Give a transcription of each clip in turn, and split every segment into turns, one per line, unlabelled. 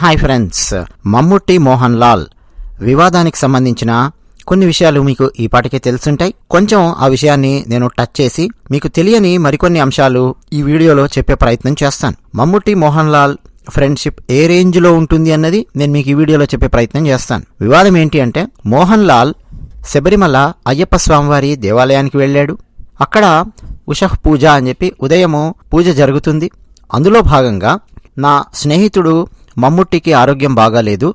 Hi friends Mammootty Mohan Lal వివాదానికి సంబంధించిన కొన్ని విషయాలు మీకు ఈ పాటికే తెలుసుంటాయి. కొంచెం ఆ విషయాన్ని నేను టచ్ చేసి మీకు తెలియని మరికొన్ని అంశాలు ఈ వీడియోలో చెప్పే ప్రయత్నం చేస్తాను. మమ్ముట్టి మోహన్ లాల్ ఫ్రెండ్షిప్ ఏ రేంజ్లో ఉంటుంది అన్నది నేను మీకు ఈ వీడియోలో చెప్పే ప్రయత్నం చేస్తాను. వివాదం ఏంటి అంటే మోహన్ లాల్ శబరిమల అయ్యప్ప స్వామివారి దేవాలయానికి వెళ్ళాడు. అక్కడ ఉషః పూజ అని చెప్పి ఉదయము పూజ జరుగుతుంది. అందులో భాగంగా నా స్నేహితుడు మమ్ముట్టికి ఆరోగ్యం బాగాలేదు.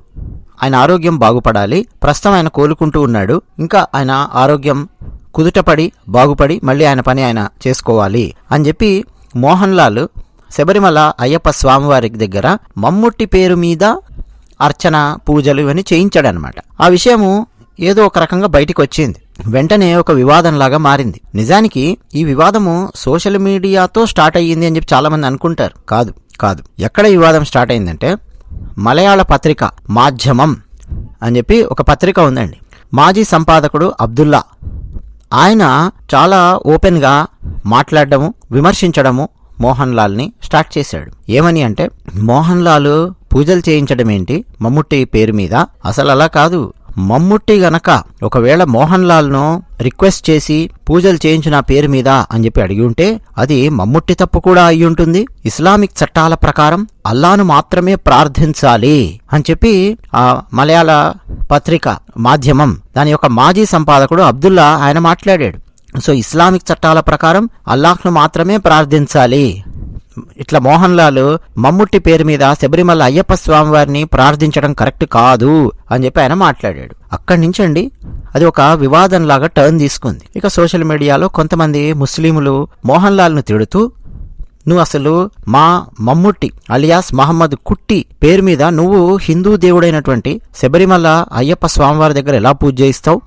ఆయన ఆరోగ్యం బాగుపడాలి. ప్రస్తుతం ఆయన కోలుకుంటూ ఉన్నాడు. ఇంకా ఆయన ఆరోగ్యం కుదుటపడి బాగుపడి మళ్ళీ ఆయన పని ఆయన చేసుకోవాలి అని చెప్పి మోహన్ లాల్ శబరిమల అయ్యప్ప స్వామివారి దగ్గర మమ్ముట్టి పేరు మీద అర్చన పూజలు ఇవన్నీ చేయించాడనమాట ఆ విషయము ఏదో ఒక రకంగా బయటికి వచ్చింది వెంటనే ఒక వివాదంలాగా మారింది. నిజానికి ఈ వివాదము సోషల్ మీడియాతో స్టార్ట్ అయ్యింది అని చెప్పి చాలామంది అనుకుంటారు. కాదు కాదు. ఎక్కడ వివాదం స్టార్ట్ అయిందంటే మలయాళ పత్రిక మాధ్యమం అని చెప్పి ఒక పత్రిక ఉందండి. మాజీ సంపాదకుడు అబ్దుల్లా. ఆయన చాలా ఓపెన్గా మాట్లాడడము విమర్శించడము మోహన్ లాల్ని స్టార్ట్ చేశాడు. ఏమని అంటే మోహన్ లాల్ పూజలు చేయించడం ఏంటి మమ్ముట్టి పేరు మీద? అసలు అలా కాదు. మమ్ముట్టి గనక ఒకవేళ మోహన్ లాల్ను రిక్వెస్ట్ చేసి పూజలు చేయించిన పేరు మీద అని చెప్పి అడిగి ఉంటే అది మమ్ముట్టి తప్పు కూడా అయి ఉంటుంది. ఇస్లామిక్ చట్టాల ప్రకారం అల్లాను మాత్రమే ప్రార్థించాలి అని చెప్పి ఆ మలయాళ పత్రిక మాధ్యమం దాని యొక్క మాజీ సంపాదకుడు అబ్దుల్లా ఆయన మాట్లాడాడు. సో ఇస్లామిక్ చట్టాల ప్రకారం అల్లాహ్ను మాత్రమే ప్రార్థించాలి ఇట్లా మోహన్ లాల్ మమ్ముట్టి పేరు మీద శబరిమల అయ్యప్ప స్వామి వారిని ప్రార్థించడం కరెక్ట్ కాదు అని చెప్పి ఆయన మాట్లాడాడు. అక్కడి నుంచండి అది ఒక వివాదంలాగా టర్న్ తీసుకుంది. ఇక సోషల్ మీడియాలో కొంతమంది ముస్లింలు మోహన్ లాల్ను తిడుతూ నువ్వు అసలు మా మమ్ముట్టి అలియాస్ మహమ్మద్ కుట్టి పేరు మీద నువ్వు హిందూ దేవుడైనటువంటి శబరిమల అయ్యప్ప స్వామివారి దగ్గర ఎలా పూజ చేయిస్తావు?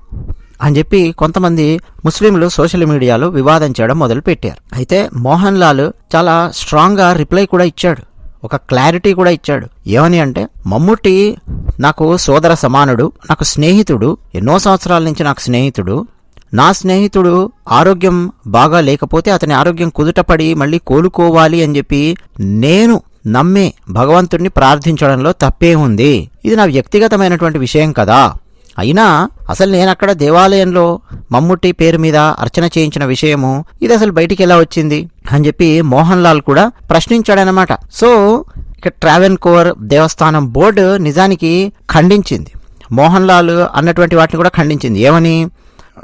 అని చెప్పి కొంతమంది ముస్లింలు సోషల్ మీడియాలో వివాదం చేయడం మొదలుపెట్టారు. అయితే మోహన్ లాల్ చాలా స్ట్రాంగ్గా రిప్లై కూడా ఇచ్చాడు. ఒక క్లారిటీ కూడా ఇచ్చాడు. ఏమని అంటే మమ్ముట్టి నాకు సోదర సమానుడు నాకు స్నేహితుడు ఎన్నో సంవత్సరాల నుంచి నాకు స్నేహితుడు. నా స్నేహితుడు ఆరోగ్యం బాగా లేకపోతే అతని ఆరోగ్యం కుదుటపడి మళ్ళీ కోలుకోవాలి అని చెప్పి నేను నమ్మే భగవంతుణ్ణి ప్రార్థించడంలో తప్పే ఉంది. ఇది నా వ్యక్తిగతమైనటువంటి విషయం కదా. అయినా అసలు నేను అక్కడ దేవాలయంలో మమ్ముట్టి పేరు మీద అర్చన చేయించిన విషయము ఇది అసలు బయటికి ఎలా వచ్చింది అని చెప్పి మోహన్ లాల్ కూడా ప్రశ్నించాడనమాట సో ఇక ట్రావెన్ కోర్ దేవస్థానం బోర్డు నిజానికి ఖండించింది. మోహన్ లాల్ అన్నటువంటి వాటిని కూడా ఖండించింది. ఏమని?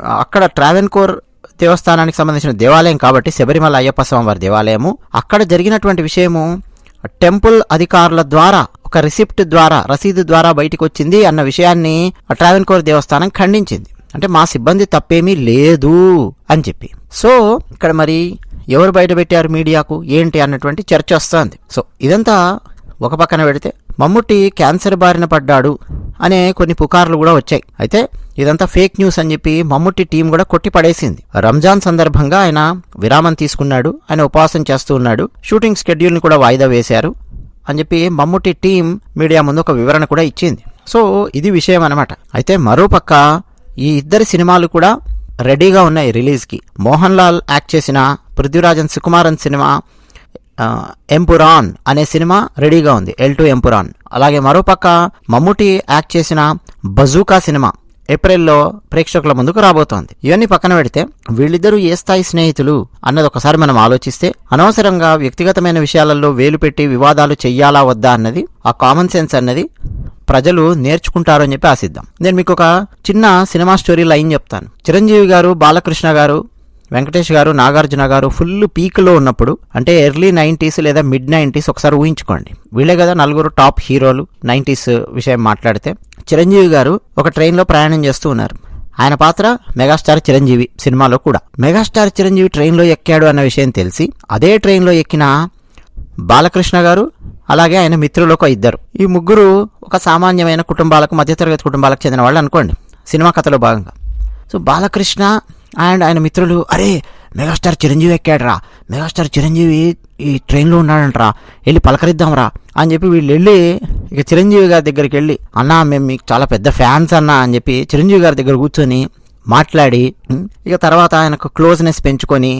అక్కడ ట్రావెన్ కోర్ దేవస్థానానికి సంబంధించిన దేవాలయం కాబట్టి శబరిమల అయ్యప్ప స్వామివారి దేవాలయము. అక్కడ జరిగినటువంటి విషయము టెంపుల్ అధికారుల ద్వారా ఒక రిసిప్ట్ ద్వారా రసీదు ద్వారా బయటకు వచ్చింది అన్న విషయాన్ని ట్రావెన్ కోర్ దేవస్థానం ఖండించింది. అంటే మా సిబ్బంది తప్పేమీ లేదు అని చెప్పి. సో ఇక్కడ మరి ఎవరు బయట పెట్టారు మీడియాకు? ఏంటి అన్నటువంటి చర్చ వస్తుంది. సో ఇదంతా ఒక పక్కన పెడితే మమ్ముట్టి క్యాన్సర్ బారిన పడ్డాడు అనే కొన్ని పుకార్లు కూడా వచ్చాయి. అయితే ఇదంతా ఫేక్ న్యూస్ అని చెప్పి మమ్ముట్టి టీం కూడా కొట్టి పడేసింది రంజాన్ సందర్భంగా ఆయన విరామం తీసుకున్నాడు. ఆయన ఉపవాసం చేస్తూ ఉన్నాడు. షూటింగ్ షెడ్యూల్ని కూడా వాయిదా వేశారు అని చెప్పి మమ్ముట్టి టీం మీడియా ముందు ఒక వివరణ కూడా ఇచ్చింది. సో ఇది విషయం అనమాట అయితే మరోపక్క ఈ ఇద్దరి సినిమాలు కూడా రెడీగా ఉన్నాయి రిలీజ్కి. మోహన్ లాల్ యాక్ట్ చేసిన పృథ్వీరాజన్ సుకుమారన్ సినిమా ఎంపురాన్ అనే సినిమా రెడీగా ఉంది. L two Empuraan. అలాగే మరోపక్క మమ్ముటి యాక్ట్ చేసిన బజూకా సినిమా ఏప్రిల్లో ప్రేక్షకుల ముందుకు రాబోతోంది. ఇవన్నీ పక్కన పెడితే వీళ్ళిద్దరూ ఏ స్థాయి స్నేహితులు అన్నది ఒకసారి మనం ఆలోచిస్తే అనవసరంగా వ్యక్తిగతమైన విషయాలలో వేలు పెట్టి వివాదాలు చెయ్యాలా వద్దా అన్నది ఆ కామన్ సెన్స్ అన్నది ప్రజలు నేర్చుకుంటారు అని చెప్పి ఆశిద్దాం. నేను మీకు ఒక చిన్న సినిమా స్టోరీ లైన్ చెప్తాను. చిరంజీవి గారు బాలకృష్ణ గారు వెంకటేష్ గారు నాగార్జున గారు ఫుల్ పీక్లో ఉన్నప్పుడు అంటే ఎర్లీ నైంటీస్ లేదా మిడ్ నైంటీస్ ఒకసారి ఊహించుకోండి. వీళ్ళే కదా నలుగురు టాప్ హీరోలు నైంటీస్ విషయం మాట్లాడితే. చిరంజీవి గారు ఒక ట్రైన్లో ప్రయాణం చేస్తూ ఉన్నారు. ఆయన పాత్ర మెగాస్టార్ చిరంజీవి సినిమాలో కూడా. మెగాస్టార్ చిరంజీవి ట్రైన్లో ఎక్కాడు అన్న విషయం తెలిసి అదే ట్రైన్లో ఎక్కిన బాలకృష్ణ గారు అలాగే ఆయన మిత్రులు ఒక ఇద్దరు. ఈ ముగ్గురు ఒక సామాన్యమైన కుటుంబాలకు మధ్యతరగతి కుటుంబాలకు చెందిన వాళ్ళు అనుకోండి. సినిమా కథలో భాగంగా. సో బాలకృష్ణ అండ్ ఆయన మిత్రులు అరే మెగాస్టార్ చిరంజీవి ఎక్కాడురా. మెగాస్టార్ చిరంజీవి ఈ ట్రైన్లో ఉన్నాడంట్రా. వెళ్ళి పలకరిద్దాంరా. అని చెప్పి వీళ్ళు వెళ్ళి ఇక చిరంజీవి గారి దగ్గరికి వెళ్ళి అన్నా మేము మీకు చాలా పెద్ద ఫ్యాన్స్ అన్నా. అని చెప్పి చిరంజీవి గారి దగ్గర కూర్చొని మాట్లాడి ఇక తర్వాత ఆయనకు క్లోజ్నెస్ పెంచుకొని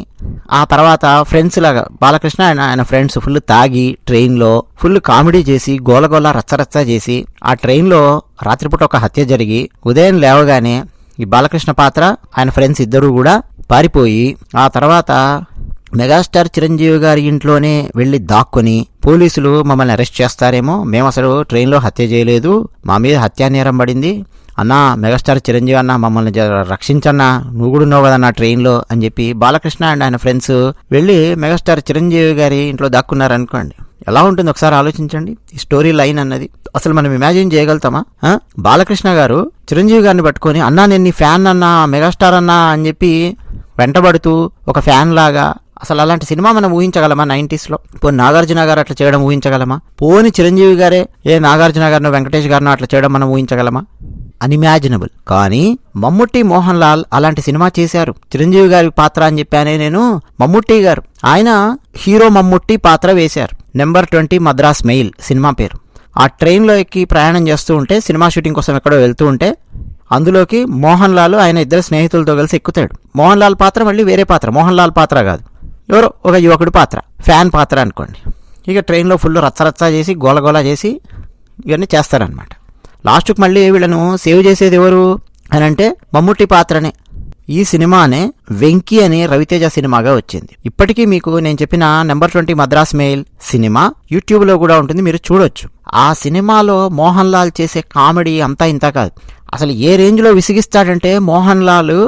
ఆ తర్వాత ఫ్రెండ్స్ లాగా బాలకృష్ణ ఆయన ఆయన ఫ్రెండ్స్ ఫుల్ తాగి ట్రైన్లో ఫుల్ కామెడీ చేసి గోలగోల రచ్చరచ్చ చేసి ఆ ట్రైన్లో రాత్రిపూట ఒక హత్య జరిగి ఉదయం లేవగానే ఈ బాలకృష్ణ పాత్ర ఆయన ఫ్రెండ్స్ ఇద్దరు కూడా పారిపోయి ఆ తర్వాత మెగాస్టార్ చిరంజీవి గారి ఇంట్లోనే వెళ్ళి దాక్కుని పోలీసులు మమ్మల్ని అరెస్ట్ చేస్తారేమో మేము అసలు ట్రైన్లో హత్య చేయలేదు మా మీద హత్యా నేరం పడింది అన్నా మెగాస్టార్ చిరంజీవి అన్న మమ్మల్ని రక్షించన్నా నువ్వు కూడా ఉన్నావు కదన్నా ట్రైన్లో అని చెప్పి బాలకృష్ణ అండ్ ఆయన ఫ్రెండ్స్ వెళ్ళి మెగాస్టార్ చిరంజీవి గారి ఇంట్లో దాక్కున్నారనుకోండి. ఎలా ఉంటుంది ఒకసారి ఆలోచించండి. ఈ స్టోరీ లైన్ అన్నది అసలు మనం ఇమాజిన్ చేయగలుగుతామా? బాలకృష్ణ గారు చిరంజీవి గారిని పట్టుకొని అన్నా నేను నీ ఫ్యాన్ అన్నా మెగాస్టార్ అన్నా అని చెప్పి వెంటబడుతూ ఒక ఫ్యాన్ లాగా అసలు అలాంటి సినిమా మనం ఊహించగలమా నైంటీస్లో పోనీ నాగార్జున గారు అట్లా చేయడం ఊహించగలమా? పోని చిరంజీవి గారే ఏ నాగార్జున గారినో వెంకటేష్ గారినో అట్లా చేయడం మనం ఊహించగలమా? అన్ఇమాజినబుల్ కానీ మమ్ముట్టి మోహన్ లాల్ అలాంటి సినిమా చేశారు. చిరంజీవి గారి పాత్ర అని చెప్పానే నేను మమ్ముట్టి గారు. ఆయన హీరో మమ్ముట్టి పాత్ర వేశారు. Number twenty Madras mail cinema పేరు. ఆ ట్రైన్లో ఎక్కి ప్రయాణం చేస్తూ ఉంటే సినిమా షూటింగ్ కోసం ఎక్కడో వెళ్తూ ఉంటే అందులోకి మోహన్ లాల్ ఆయన ఇద్దరు స్నేహితులతో కలిసి ఎక్కుతాడు. మోహన్ లాల్ పాత్ర మళ్ళీ వేరే పాత్ర. మోహన్ లాల్ పాత్ర కాదు. ఎవరో ఒక యువకుడి పాత్ర. ఫ్యాన్ పాత్ర అనుకోండి. ఇక ట్రైన్లో ఫుల్ రచ్చరచ్చ చేసి గోలగోల చేసి ఇవన్నీ చేస్తారనమాట లాస్ట్కి మళ్ళీ వీళ్ళను సేవ్ చేసేది ఎవరు అని అంటే మమ్ముట్టి పాత్రనే. ఈ సినిమానే వెంకీ అనే రవితేజ సినిమాగా వచ్చింది. ఇప్పటికీ మీకు నేను చెప్పిన number twenty Madras mail cinema యూట్యూబ్లో కూడా ఉంటుంది మీరు చూడొచ్చు. ఆ సినిమాలో మోహన్ లాల్ చేసే కామెడీ అంతా ఇంత కాదు. అసలు ఏ రేంజ్లో విసిగిస్తాడంటే మోహన్ లాల్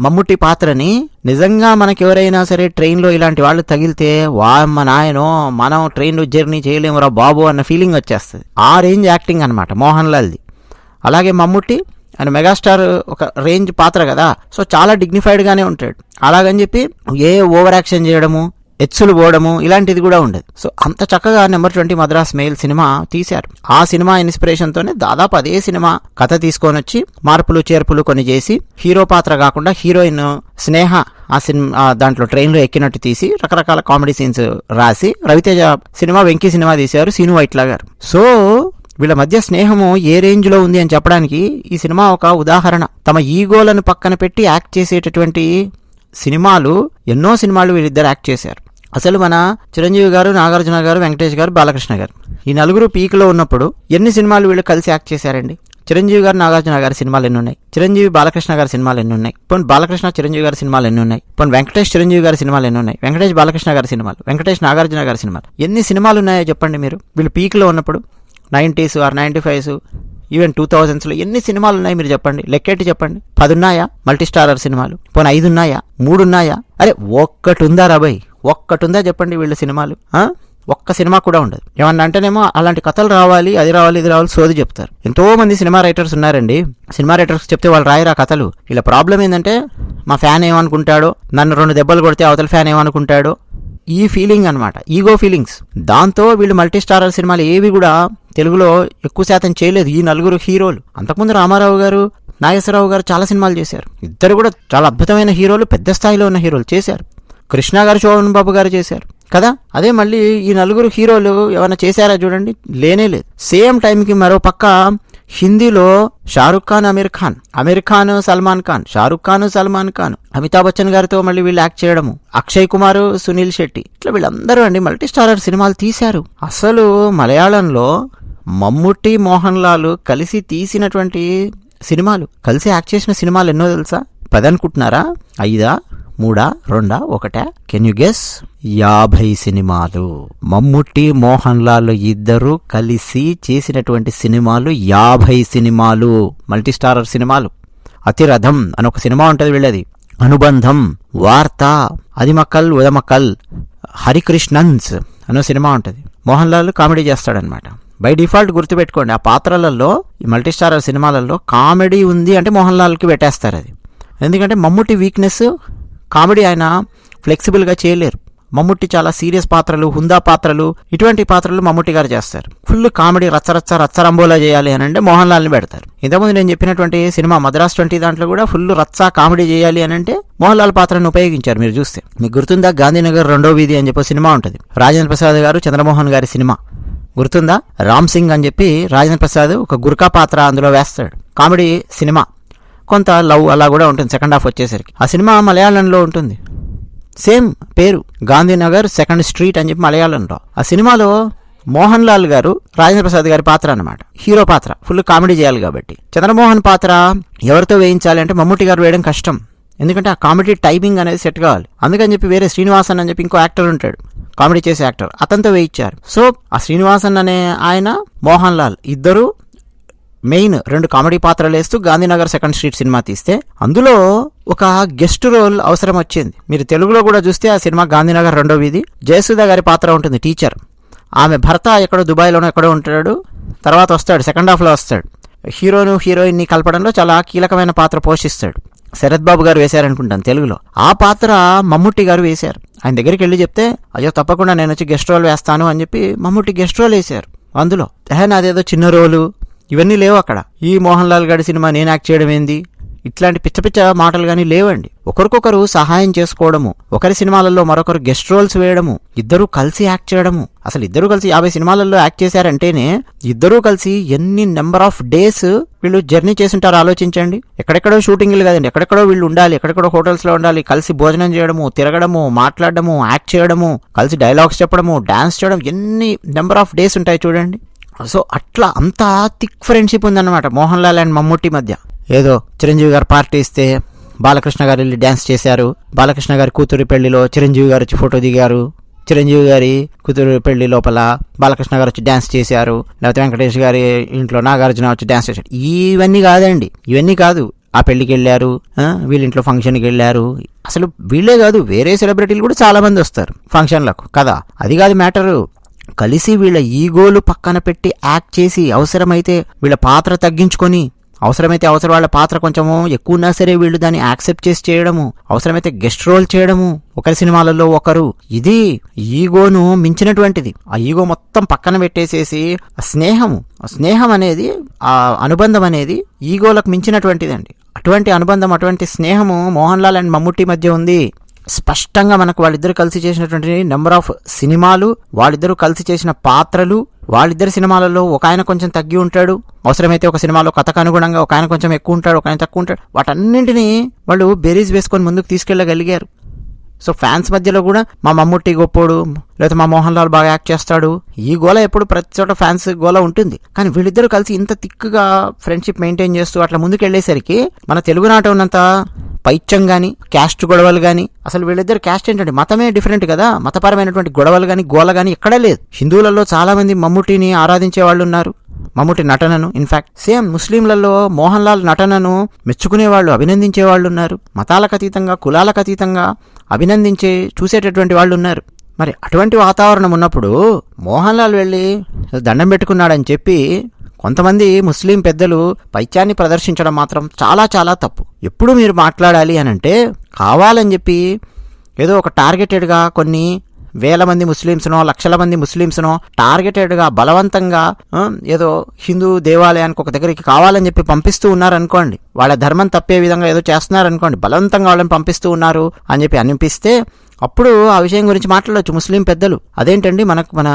మమ్ముట్టి పాత్రని నిజంగా మనకి ఎవరైనా సరే ట్రైన్లో ఇలాంటి వాళ్ళు తగిలితే వామ్మ నాయనో మనం ట్రైన్లో జర్నీ చేయలేమురా బాబు అన్న ఫీలింగ్ వచ్చేస్తుంది. ఆ రేంజ్ యాక్టింగ్ అనమాట మోహన్ లాల్ది. అలాగే మమ్ముట్టి అండ్ మెగాస్టార్ ఒక రేంజ్ పాత్ర కదా సో చాలా డిగ్నిఫైడ్గానే ఉంటాడు. అలాగని చెప్పి ఏ ఓవర్ యాక్షన్ చేయడము ఎత్సులు పోవడము ఇలాంటిది కూడా ఉండదు. సో అంత చక్కగా number twenty Madras mail cinema తీశారు. ఆ సినిమా ఇన్స్పిరేషన్తోనే దాదాపు అదే సినిమా కథ తీసుకొని వచ్చి మార్పులు చేర్పులు కొన్ని చేసి హీరో పాత్ర కాకుండా హీరోయిన్ స్నేహ ఆ సినిమా దాంట్లో ట్రైన్లో ఎక్కినట్టు తీసి రకరకాల కామెడీ సీన్స్ రాసి రవితేజ సినిమా వెంకీ సినిమా తీశారు సీను వైట్లా గారు. సో వీళ్ళ మధ్య స్నేహము ఏ రేంజ్లో ఉంది అని చెప్పడానికి ఈ సినిమా ఒక ఉదాహరణ. తమ ఈగోలను పక్కన పెట్టి యాక్ట్ చేసేటటువంటి సినిమాలు ఎన్నో సినిమాలు వీళ్ళిద్దరు యాక్ట్ చేశారు. అసలు మన చిరంజీవి గారు నాగార్జున గారు వెంకటేష్ గారు బాలకృష్ణ గారు. ఈ నలుగురు పీక్లో ఉన్నప్పుడు ఎన్ని సినిమాలు వీళ్ళు కలిసి యాక్ట్ చేశారండి? చిరంజీవి గారు నాగార్జున గారి సినిమాలు ఎన్ని ఉన్నాయి చిరంజీవి బాలకృష్ణ గారి సినిమాలు ఎన్ని ఉన్నాయి పోనీ బాలకృష్ణ చిరంజీవి గారి సినిమాలు ఎన్ని ఉన్నాయి పోనీ వెంకటేష్ చిరంజీవి గారి సినిమాలు ఎన్ని ఉన్నాయి వెంకటేష్ బాలకృష్ణ గారి సినిమాలు? వెంకటేష్ నాగార్జున గారి సినిమాలు? ఎన్ని సినిమాలు ఉన్నాయో చెప్పండి మీరు? వీళ్ళు పీక్లో ఉన్నప్పుడు nineties or ninety fives even two థౌజండ్స్లో ఎన్ని సినిమాలు ఉన్నాయి మీరు చెప్పండి? లెక్కెట్టి చెప్పండి? పది ఉన్నాయా మల్టీస్టారర్ సినిమాలు? పోనీ ఐదు ఉన్నాయా మూడు ఉన్నాయా అరే ఒక్కటి ఉందా రాబాయ్ ఒక్కటుందా చెప్పండి వీళ్ళ సినిమాలు ఒక్క సినిమా కూడా ఉండదు. ఏమన్నా అంటేనేమో అలాంటి కథలు రావాలి అది రావాలి ఇది రావాలి సోది చెప్తారు. ఎంతో మంది సినిమా రైటర్స్ ఉన్నారండి. సినిమా రైటర్స్ చెప్తే వాళ్ళు రాయరా కథలు? ఇలా ప్రాబ్లం ఏంటంటే మా ఫ్యాన్ ఏమనుకుంటాడో నన్ను రెండు దెబ్బలు కొడితే అవతల ఫ్యాన్ ఏమనుకుంటాడో ఈ ఫీలింగ్ అన్నమాట ఈగో ఫీలింగ్స్. దాంతో వీళ్ళు మల్టీ స్టారర్ సినిమాలు ఏవి కూడా తెలుగులో ఎక్కువ శాతం చేయలేదు ఈ నలుగురు హీరోలు. అంతకుముందు రామారావు గారు నాగేశ్వరరావు గారు చాలా సినిమాలు చేశారు. ఇద్దరు కూడా చాలా అద్భుతమైన హీరోలు పెద్ద స్థాయిలో ఉన్న హీరోలు చేశారు. కృష్ణ గారు శోభన్ బాబు గారు చేశారు. కదా? అదే మళ్ళీ ఈ నలుగురు హీరోలు ఏమైనా చేశారా చూడండి? లేనే లేదు. సేమ్ టైంకి మరో పక్క హిందీలో షారుఖ్ ఖాన్ అమీర్ ఖాన్. అమీర్ ఖాన్ సల్మాన్ ఖాన్. షారుఖ్ ఖాన్ సల్మాన్ ఖాన్. అమితాబ్ బచ్చన్ గారితో మళ్ళీ వీళ్ళు యాక్ట్ చేయడము. అక్షయ్ కుమార్ సునీల్ శెట్టి. ఇట్లా వీళ్ళందరూ అండి మల్టీ స్టారర్ సినిమాలు తీశారు. అసలు మలయాళంలో మమ్ముట్టి మోహన్ లాల్ కలిసి తీసినటువంటి సినిమాలు కలిసి యాక్ట్ చేసిన సినిమాలు ఎన్నో తెలుసా? పది అనుకుంటున్నారా ఐదా? మూడా రెండా ఒకటా? కెన్ యు గెస్ యాభై సినిమాలు. మమ్ముట్టి మోహన్ లాల్ ఇద్దరు కలిసి చేసినటువంటి సినిమాలు యాభై సినిమాలు. మల్టీ స్టారర్ సినిమాలు. అతిరథం అని ఒక సినిమా ఉంటుంది వీళ్ళది. అనుబంధం వార్త అదిమక్కల్ ఉదమక్కల్ హరికృష్ణన్స్ అనే సినిమా ఉంటుంది. మోహన్ లాల్ కామెడీ చేస్తాడనమాట బై డిఫాల్ట్ గుర్తుపెట్టుకోండి ఆ పాత్రలలో ఈ మల్టీస్టారర్ సినిమాలలో కామెడీ ఉంది అంటే మోహన్ లాల్కి పెట్టేస్తారు అది. ఎందుకంటే మమ్ముటి వీక్నెస్ కామెడీ ఆయన ఫ్లెక్సిబుల్గా చేయలేరు. మమ్ముట్టి చాలా సీరియస్ పాత్రలు హుందా పాత్రలు ఇటువంటి పాత్రలు మమ్ముట్టి గారు చేస్తారు. ఫుల్ కామెడీ రచ్చరచ్చ రచ్చరంబోలా చేయాలి అని అంటే మోహన్ లాల్ని పెడతారు. ఇంతకుముందు నేను చెప్పినటువంటి సినిమా మద్రాస్ ట్వంటీ దాంట్లో కూడా ఫుల్ రచ్చ కామెడీ చేయాలి అని అంటే మోహన్ లాల్ పాత్రను ఉపయోగించారు మీరు చూస్తే. మీకు గుర్తుందా? గాంధీనగర్ రెండో వీధి అని చెప్పి సినిమా ఉంటుంది. రాజేంద్ర ప్రసాద్ గారు చంద్రమోహన్ గారి సినిమా. గుర్తుందా? రామ్ సింగ్ అని చెప్పి రాజేంద్ర ప్రసాద్ ఒక గుర్కా పాత్ర అందులో వేస్తాడు. Comedy cinema. కొంత లవ్ అలా కూడా ఉంటుంది సెకండ్ హాఫ్ వచ్చేసరికి. ఆ సినిమా మలయాళంలో ఉంటుంది. సేమ్ పేరు గాంధీనగర్ సెకండ్ స్ట్రీట్ అని చెప్పి మలయాళంలో. ఆ సినిమాలో మోహన్ లాల్ గారు రాజేంద్ర ప్రసాద్ గారి పాత్ర అనమాట హీరో పాత్ర ఫుల్ కామెడీ చేయాలి కాబట్టి. చంద్రమోహన్ పాత్ర ఎవరితో వేయించాలి అంటే మమ్ముటి గారు వేయడం కష్టం. ఎందుకంటే ఆ కామెడీ టైమింగ్ అనేది సెట్ కావాలి. అందుకని చెప్పి వేరే శ్రీనివాసన్ అని చెప్పి ఇంకో యాక్టర్ ఉంటాడు. కామెడీ చేసే యాక్టర్ అతనితో వేయించారు. సో ఆ శ్రీనివాసన్ అనే ఆయన మోహన్ లాల్ ఇద్దరు మెయిన్ రెండు కామెడీ పాత్రలు వేస్తూ గాంధీనగర్ సెకండ్ స్ట్రీట్ సినిమా తీస్తే అందులో ఒక గెస్ట్ రోల్ అవసరం వచ్చింది. మీరు తెలుగులో కూడా చూస్తే ఆ సినిమా గాంధీనగర్ రెండో వీధి. జయసుధ గారి పాత్ర ఉంటుంది టీచర్. ఆమె భర్త ఎక్కడో దుబాయ్లోనో ఎక్కడో ఉంటాడు. తర్వాత వస్తాడు సెకండ్ హాఫ్లో వస్తాడు. హీరోను హీరోయిన్ని కలపడంలో చాలా కీలకమైన పాత్ర పోషిస్తాడు. శరత్ బాబు గారు వేశారనుకుంటాను తెలుగులో. ఆ పాత్ర మమ్ముట్టి గారు వేశారు. ఆయన దగ్గరికి వెళ్ళి చెప్తే అయ్యో తప్పకుండా నేను వచ్చి గెస్ట్ రోల్ వేస్తాను అని చెప్పి మమ్ముట్టి గెస్ట్ రోల్ వేశారు. అందులో హే నాదేదో చిన్న రోలు ఇవన్నీ లేవు అక్కడ. ఈ మోహన్ లాల్ గారి సినిమా నేను యాక్ట్ చేయడం ఏంది? ఇట్లాంటి పిచ్చ పిచ్చ మాటలు కానీ లేవండి. ఒకరికొకరు సహాయం చేసుకోవడము ఒకరి సినిమాలలో మరొకరు గెస్ట్ రోల్స్ వేయడము ఇద్దరూ కలిసి యాక్ట్ చేయడము. అసలు ఇద్దరూ కలిసి యాభై సినిమాలలో యాక్ట్ చేశారంటేనే ఇద్దరూ కలిసి ఎన్ని నెంబర్ ఆఫ్ డేస్ వీళ్ళు జర్నీ చేసింటారు ఆలోచించండి. ఎక్కడెక్కడో షూటింగ్లు కదండి. ఎక్కడెక్కడో వీళ్ళు ఉండాలి. ఎక్కడెక్కడో హోటల్స్లో ఉండాలి. కలిసి భోజనం చేయడము తిరగడము మాట్లాడడము యాక్ట్ చేయడము కలిసి డైలాగ్స్ చెప్పడము డాన్స్ చేయడం ఎన్ని నెంబర్ ఆఫ్ డేస్ ఉంటాయి చూడండి. సో అట్లా అంత థిక్ ఫ్రెండ్షిప్ ఉందన్నమాట. మోహన్ లాల్ అండ్ మమ్ముట్టి మధ్య. ఏదో చిరంజీవి గారు పార్టీ ఇస్తే బాలకృష్ణ గారు వెళ్ళి డ్యాన్స్ చేశారు. బాలకృష్ణ గారి కూతురి పెళ్ళిలో చిరంజీవి గారు వచ్చి ఫోటో దిగారు. చిరంజీవి గారి కూతురు పెళ్ళి లోపల బాలకృష్ణ గారు వచ్చి డ్యాన్స్ చేశారు. లేకపోతే వెంకటేష్ గారి ఇంట్లో నాగార్జున వచ్చి డ్యాన్స్ చేశారు. ఇవన్నీ కాదండి. ఇవన్నీ కాదు. ఆ పెళ్ళికి వెళ్ళారు. వీళ్ళింట్లో వీళ్ళ ఇంట్లో ఫంక్షన్కి వెళ్ళారు. అసలు వీళ్ళే కాదు వేరే సెలబ్రిటీలు కూడా చాలా మంది వస్తారు. ఫంక్షన్లకు కదా? అది కాదు మ్యాటరు కలిసి వీళ్ళ ఈగోలు పక్కన పెట్టి యాక్ట్ చేసి అవసరమైతే వీళ్ళ పాత్ర తగ్గించుకొని అవసరమైతే అవసరం వాళ్ళ పాత్ర కొంచెము ఎక్కువ ఉన్నా సరే వీళ్ళు దాన్ని యాక్సెప్ట్ చేసి చేయడము అవసరమైతే గెస్ట్ రోల్ చేయడము. ఒకరి సినిమాలలో ఒకరు. ఇది ఈగోను మించినటువంటిది. ఆ ఈగో మొత్తం పక్కన పెట్టేసేసి ఆ స్నేహము ఆ స్నేహం అనేది ఆ అనుబంధం అనేది ఈగోలకు మించినటువంటిదండి. అటువంటి అనుబంధం అటువంటి స్నేహము మోహన్ లాల్ అండ్ మమ్ముట్టి మధ్య ఉంది. స్పష్టంగా మనకు వాళ్ళిద్దరు కలిసి చేసినటువంటి నెంబర్ ఆఫ్ సినిమాలు వాళ్ళిద్దరూ కలిసి చేసిన పాత్రలు వాళ్ళిద్దరు సినిమాలలో ఒక ఆయన కొంచెం తగ్గి ఉంటాడు. అవసరమైతే ఒక సినిమాలో కథకు అనుగుణంగా ఒక ఆయన కొంచెం ఎక్కువ ఉంటాడు ఒక ఆయన తక్కువ ఉంటాడు. వాటన్నింటినీ వాళ్ళు బెరీస్ వేసుకొని ముందుకు తీసుకెళ్ళగలిగారు. సో ఫ్యాన్స్ మధ్యలో కూడా మా మమ్ముట్టి గొప్పోడు లేకపోతే మా మోహన్ లాల్ బాగా యాక్ట్ చేస్తాడు. ఈ గోల ఎప్పుడు ప్రతి చోట ఫ్యాన్స్ గోల ఉంటుంది. కానీ వీళ్ళిద్దరూ కలిసి ఇంత తిక్కుగా ఫ్రెండ్షిప్ మెయింటైన్ చేస్తూ అట్లా ముందుకు వెళ్ళేసరికి మన తెలుగునాట ఉన్నంత పైత్యం కానీ క్యాస్ట్ గొడవలు కానీ అసలు వీళ్ళిద్దరు క్యాస్ట్ ఏంటంటే మతమే డిఫరెంట్ కదా. మతపరమైనటువంటి గొడవలు కానీ గోల కానీ ఎక్కడా లేదు. హిందువులలో చాలా మంది మమ్ముటిని ఆరాధించే వాళ్ళు ఉన్నారు. మమ్ముటి నటనను ఇన్ఫాక్ట్ సేమ్ ముస్లింలలో మోహన్ లాల్ నటనను మెచ్చుకునే వాళ్ళు అభినందించే వాళ్ళు ఉన్నారు మతాలకు అతీతంగా కులాలకు అతీతంగా అభినందించే చూసేటటువంటి వాళ్ళు ఉన్నారు మరి అటువంటి వాతావరణం ఉన్నప్పుడు మోహన్ లాల్ వెళ్ళి దండం పెట్టుకున్నాడని చెప్పి కొంతమంది ముస్లిం పెద్దలు పైత్యాన్ని ప్రదర్శించడం మాత్రం చాలా చాలా తప్పు. ఎప్పుడు మీరు మాట్లాడాలి అని అంటే కావాలని చెప్పి ఏదో ఒక టార్గెటెడ్గా కొన్ని వేల మంది ముస్లిమ్స్నో లక్షల మంది ముస్లిమ్స్నో టార్గెటెడ్గా బలవంతంగా ఏదో హిందూ దేవాలయానికి ఒక దగ్గరికి కావాలని చెప్పి పంపిస్తూ ఉన్నారనుకోండి. వాళ్ళ ధర్మం తప్పే విధంగా ఏదో చేస్తున్నారనుకోండి. బలవంతంగా వాళ్ళని పంపిస్తూ ఉన్నారు అని చెప్పి అనిపిస్తే అప్పుడు ఆ విషయం గురించి మాట్లాడవచ్చు ముస్లిం పెద్దలు. అదేంటండి మనకు మన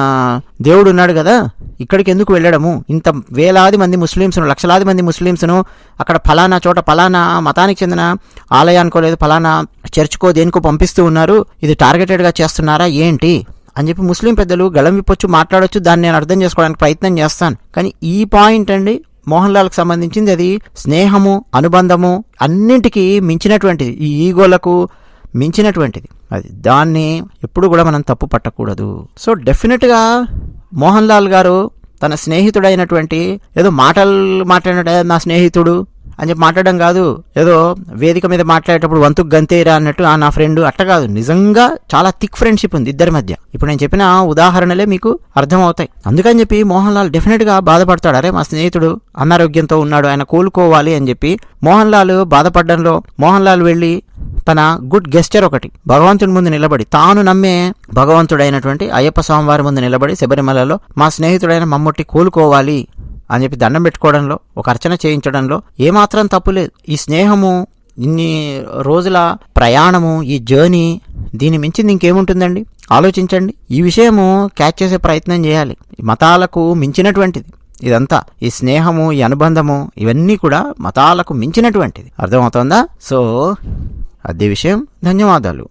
దేవుడు ఉన్నాడు కదా ఇక్కడికి ఎందుకు వెళ్ళడము? ఇంత వేలాది మంది ముస్లిమ్స్ను లక్షలాది మంది ముస్లిమ్స్ను అక్కడ ఫలానా చోట ఫలానా మతానికి చెందిన ఆలయానికో లేదు ఫలానా చర్చ్కో దేనికో పంపిస్తూ ఉన్నారు. ఇది టార్గెటెడ్గా చేస్తున్నారా? ఏంటి? అని చెప్పి ముస్లిం పెద్దలు గళం విప్పొచ్చు మాట్లాడొచ్చు దాన్ని నేను అర్థం చేసుకోవడానికి ప్రయత్నం చేస్తాను. కానీ ఈ పాయింట్ అండి మోహన్ లాల్కి సంబంధించింది అది స్నేహము అనుబంధము అన్నింటికీ మించినటువంటిది. ఈ ఈగోలకు మించినటువంటిది. అది దాన్ని ఎప్పుడు కూడా మనం తప్పు పట్టకూడదు. సో డెఫినెట్గా మోహన్ లాల్ గారు తన స్నేహితుడైనటువంటి ఏదో మాటలు మాట్లాడే నా స్నేహితుడు అని చెప్పి మాట్లాడడం కాదు. ఏదో వేదిక మీద మాట్లాడేటప్పుడు వంతుకు గంతేరా అన్నట్టు ఆ నా ఫ్రెండ్ అట్ట కాదు. నిజంగా చాలా థిక్ ఫ్రెండ్షిప్ ఉంది ఇద్దరి మధ్య. ఇప్పుడు నేను చెప్పిన ఉదాహరణలే మీకు అర్థమవుతాయి. అందుకని చెప్పి మోహన్ లాల్ డెఫినెట్గా బాధపడతాడు. అరే మా స్నేహితుడు అనారోగ్యంతో ఉన్నాడు ఆయన కోలుకోవాలి అని చెప్పి మోహన్ లాల్ బాధపడడంలో మోహన్ లాల్ వెళ్ళి తన గుడ్ గెస్చర్ ఒకటి. భగవంతుడి ముందు నిలబడి తాను నమ్మే భగవంతుడైనటువంటి అయ్యప్ప స్వామివారి ముందు నిలబడి శబరిమలలో మా స్నేహితుడైన మమ్ముట్టి కోలుకోవాలి అని చెప్పి దండం పెట్టుకోవడంలో ఒక అర్చన చేయించడంలో ఏమాత్రం తప్పులేదు ఈ స్నేహము ఇన్ని రోజుల ప్రయాణము ఈ జర్నీ దీని మించింది ఇంకేముంటుందండి? ఆలోచించండి. ఈ విషయము క్యాచ్ చేసే ప్రయత్నం చేయాలి. మతాలకు మించినటువంటిది ఇదంతా. ఈ స్నేహము ఈ అనుబంధము ఇవన్నీ కూడా మతాలకు మించినటువంటిది. అర్థమవుతోందా? సో అదే విషయం. ధన్యవాదాలు.